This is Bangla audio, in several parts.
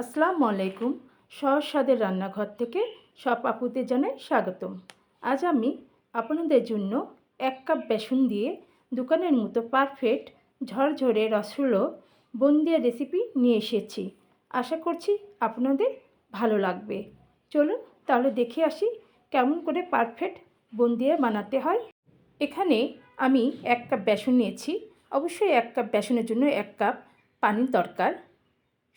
আসসালামু আলাইকুম। সহজ স্বাদের রান্নাঘর থেকে সব আপুতে জানাই স্বাগতম। আজ আমি আপনাদের জন্য এক কাপ বেসন দিয়ে দোকানের মতো পারফেক্ট ঝরঝরে রসগুলো বন্দিয়া রেসিপি নিয়ে এসেছি। আশা করছি আপনাদের ভালো লাগবে। চলুন তাহলে দেখে আসি কেমন করে পারফেক্ট বন্দিয়া বানাতে হয়। এখানে আমি এক কাপ বেসন নিয়েছি। অবশ্যই এক কাপ বেসনের জন্য এক কাপ পানির দরকার।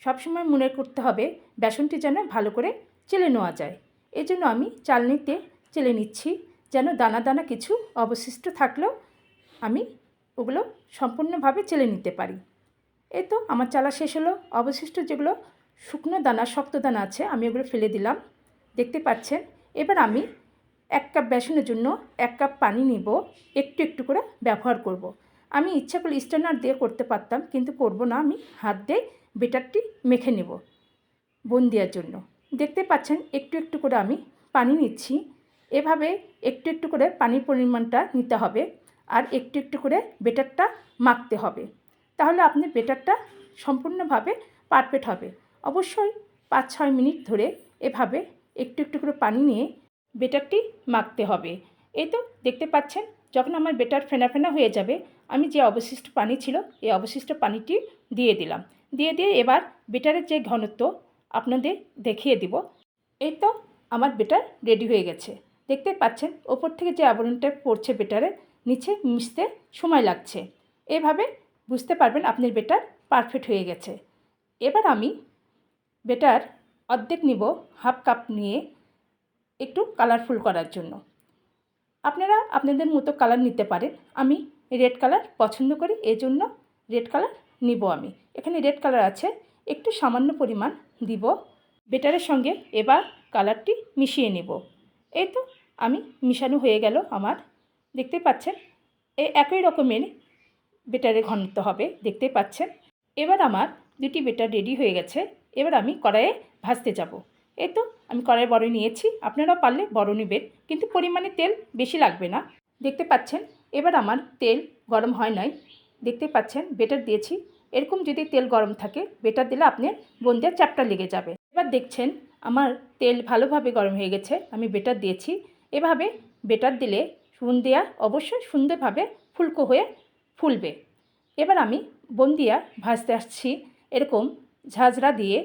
সবসময় মনে করতে হবে বেসনটি যেন ভালো করে চেলে নেওয়া যায়। এই জন্য আমি চালনিতে চেলে নিচ্ছি, যেন দানা দানা কিছু অবশিষ্ট থাকলেও আমি ওগুলো সম্পূর্ণভাবে চেলে নিতে পারি। এই তো আমার চালা শেষ হলো। অবশিষ্ট যেগুলো শুকনো দানা, শক্ত দানা আছে, আমি ওগুলো ফেলে দিলাম। দেখতে পাচ্ছেন? এবার আমি এক কাপ বেসনের জন্য এক কাপ পানি নিব, একটু একটু করে ব্যবহার করব। আমি ইচ্ছা করলে স্টেনার দিয়ে করতে পারতাম, কিন্তু করব না। আমি হাত দিয়ে বেটারটি মেখে নেব বোন দেওয়ার জন্য। দেখতে পাচ্ছেন, একটু একটু করে আমি পানি নিচ্ছি। এভাবে একটু একটু করে পানির পরিমাণটা নিতে হবে আর একটু একটু করে বেটারটা মাখতে হবে। তাহলে আপনি বেটারটা সম্পূর্ণভাবে পারফেক্ট হবে। অবশ্যই পাঁচ ছয় মিনিট ধরে এভাবে একটু একটু করে পানি নিয়ে বেটারটি মাখতে হবে। এই তো দেখতে পাচ্ছেন, যখন আমার বেটার ফেনা ফেনা হয়ে যাবে, আমি যে অবশিষ্ট পানি ছিল, এই অবশিষ্ট পানিটি দিয়ে দিলাম। দিয়ে দিয়ে এবার বেটারের যে ঘনত্ব আপনাদের দেখিয়ে দিব। এই তো আমার বেটার রেডি হয়ে গেছে। দেখতে পাচ্ছেন, ওপর থেকে যে আবরণটা পড়ছে বেটারে নিচে মিশতে সময় লাগছে। এভাবে বুঝতে পারবেন আপনার বেটার পারফেক্ট হয়ে গেছে। এবার আমি বেটার অর্ধেক নিব হাফ কাপ নিয়ে একটু কালারফুল করার জন্য। আপনারা আপনাদের মতো কালার নিতে পারেন। আমি রেড কালার পছন্দ করি এই জন্য রেড কালার নিব আমি। এখানে রেড কালার আছে। একটু সামান্য পরিমাণ দিব। বেটারের সঙ্গে এবার কালারটি মিশিয়ে নেব। এই তো আমি মিশানো হয়ে গেল আমার। দেখতে পাচ্ছেন? এই একই রকমের বেটারের ঘনত্ব হবে। দেখতে পাচ্ছেন? এবার আমার দুটি বেটার রেডি হয়ে গেছে। এবার আমি কড়াইয়ে ভাজতে যাব। এই তো আমি কড়াই বড় নিয়েছি। আপনারা পারলে বড় নেবেন, কিন্তু পরিমাণে তেল বেশি লাগবে না। দেখতে পাচ্ছেন? এবার আমার তেল গরম হয় নাই। দেখতে পাচ্ছেন? বেটার দিয়েছি। এরকম যদি তেল গরম থাকে বেটার দিলে আপনার বোনদের চাপটা লেগে যাবে। এবার দেখছেন, আমার তেল ভালোভাবে গরম হয়ে গেছে, আমি বেটার দিয়েছি। এভাবে বেটার দিলে দেওয়া অবশ্যই সুন্দরভাবে ফুলকো হয়ে ফুলবে। এবার আমি বন্দিয়া ভাজতে আসছি, এরকম ঝাঁঝরা দিয়ে।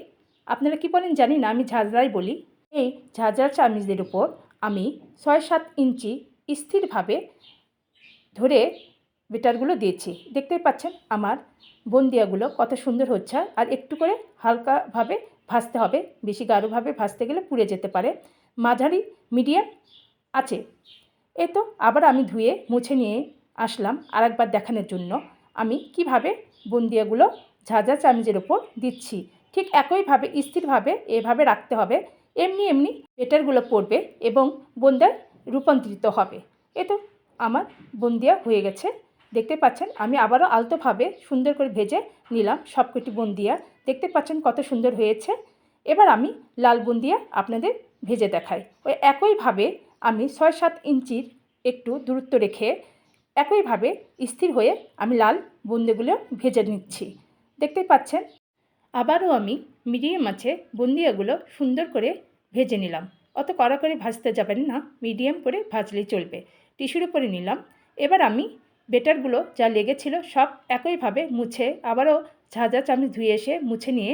আপনারা কি বলেন জানি না, আমি ঝাঁঝরাই বলি। এই ঝাঁঝরা চামিজের উপর আমি ছয় সাত ইঞ্চি স্থিরভাবে ধরে বেটারগুলো দিয়েছি। দেখতেই পাচ্ছেন, আমার বন্দিয়াগুলো কত সুন্দর হচ্ছে, আর একটু করে হালকাভাবে ভাজতে হবে। বেশি গাঢ়ভাবে ভাজতে গেলে পুড়ে যেতে পারে। মাঝারি, মিডিয়াম আছে। এ তো আবার আমি ধুয়ে মুছে নিয়ে আসলাম আরেকবার দেখানোর জন্য। আমি কীভাবে বন্দিয়াগুলো ঝাঁঝা চামচের ওপর দিচ্ছি? ঠিক একইভাবে, স্থিরভাবে এভাবে রাখতে হবে। এমনি এমনি বেটারগুলো পড়বে এবং বন্দায় রূপান্তরিত হবে। এ তো আমার বন্দিয়া হয়ে গেছে। দেখতে পাচ্ছেন, আমি আবারও আলতোভাবে সুন্দর করে ভেজে নিলাম সবকটি বন্দিয়া। দেখতে পাচ্ছেন কত সুন্দর হয়েছে। এবার আমি লাল বুন্দিয়া আপনাদের ভেজে দেখাই। ওই একইভাবে আমি ছয় সাত ইঞ্চির একটু দূরত্ব রেখে একইভাবে স্থির হয়ে আমি লাল বুন্দিগুলো ভেজে নিচ্ছি। দেখতে পাচ্ছেন, আবারও আমি মিডিয়াম আছে বুন্দিয়াগুলো সুন্দর করে ভেজে নিলাম। অত কড়া করে ভাজতে যাবেন না, মিডিয়াম করে ভাজলেই চলবে। টিস্যুর উপরে নিলাম। এবার আমি বেটারগুলো যা লেগেছিল সব একইভাবে মুছে আবারও ঝাঁঝা চামচ ধুয়ে এসে মুছে নিয়ে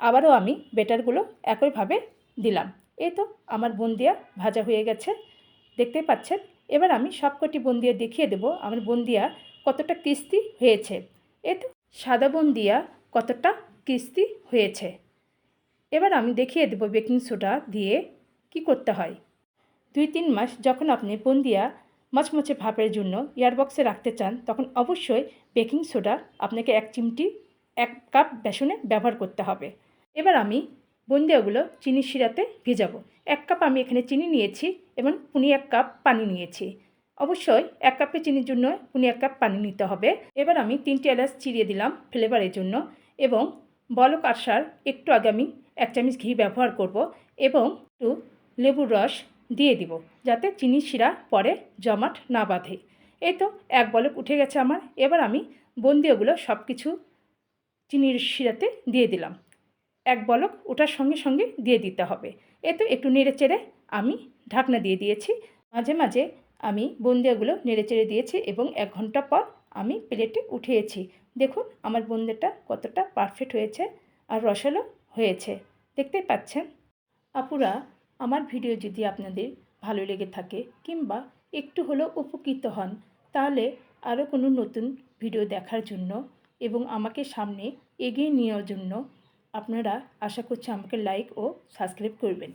আবারও আমি বেটারগুলো একইভাবে দিলাম। এই তো আমার বন্দিয়া ভাজা হয়ে গেছে। দেখতে পাচ্ছেন? এবার আমি সবকটি বন্দিয়া দেখিয়ে দেব আমার বন্দিয়া কতটা কিস্তি হয়েছে। এ তো সাদা বন্দিয়া কতটা কিস্তি হয়েছে। এবার আমি দেখিয়ে দেব বেকিং সোডা দিয়ে কি করতে হয়। দুই তিন মাস যখন আপনি বন্দিয়া মচমচে ভাপের জন্য ইয়ারবক্সে রাখতে চান, তখন অবশ্যই বেকিং সোডা আপনাকে এক চিমটি, এক কাপ বেসনে ব্যবহার করতে হবে। এবার আমি বন্দিয়াগুলো চিনি শিরাতে ভেজাবো। এক কাপ আমি এখানে চিনি নিয়েছি এবং পুনি এক কাপ পানি নিয়েছি। অবশ্যই এক কাপে চিনির জন্য পুনি এক কাপ পানি নিতে হবে। এবার আমি তিনটি এলাচ চিরিয়ে দিলাম ফ্লেভারের জন্য এবং বলক আসার একটু আগে আমি এক চামচ ঘি ব্যবহার করব এবং একটু লেবুর রস দিয়ে দিব, যাতে চিনি শিরা পরে জমাট না বাঁধে। এই তো, এক বলক উঠে গেছে আমার। এবার আমি বন্দিওগুলো সব কিছু চিনির শিরাতে দিয়ে দিলাম। এক বলক ওটার সঙ্গে সঙ্গে দিয়ে দিতে হবে। এ তো একটু নেড়ে চেড়ে আমি ঢাকনা দিয়ে দিয়েছি। মাঝে মাঝে আমি বোন্দিয়াগুলো নেড়ে চেড়ে দিয়েছি এবং এক ঘণ্টা পর আমি প্লেটে উঠিয়েছি। দেখুন, আমার বোন্দেটা কতটা পারফেক্ট হয়েছে আর রসালো হয়েছে। দেখতেই পাচ্ছেন? আপুরা আমার ভিডিও যদি আপনাদের ভালো লেগে থাকে কিংবা একটু হলেও উপকৃত হন, তাহলে আরও কোনো নতুন ভিডিও দেখার জন্য এবং আমাকে সামনে এগিয়ে নেওয়ার জন্য আপনারা আশা করছি আমাকে লাইক ও সাবস্ক্রাইব করবেন।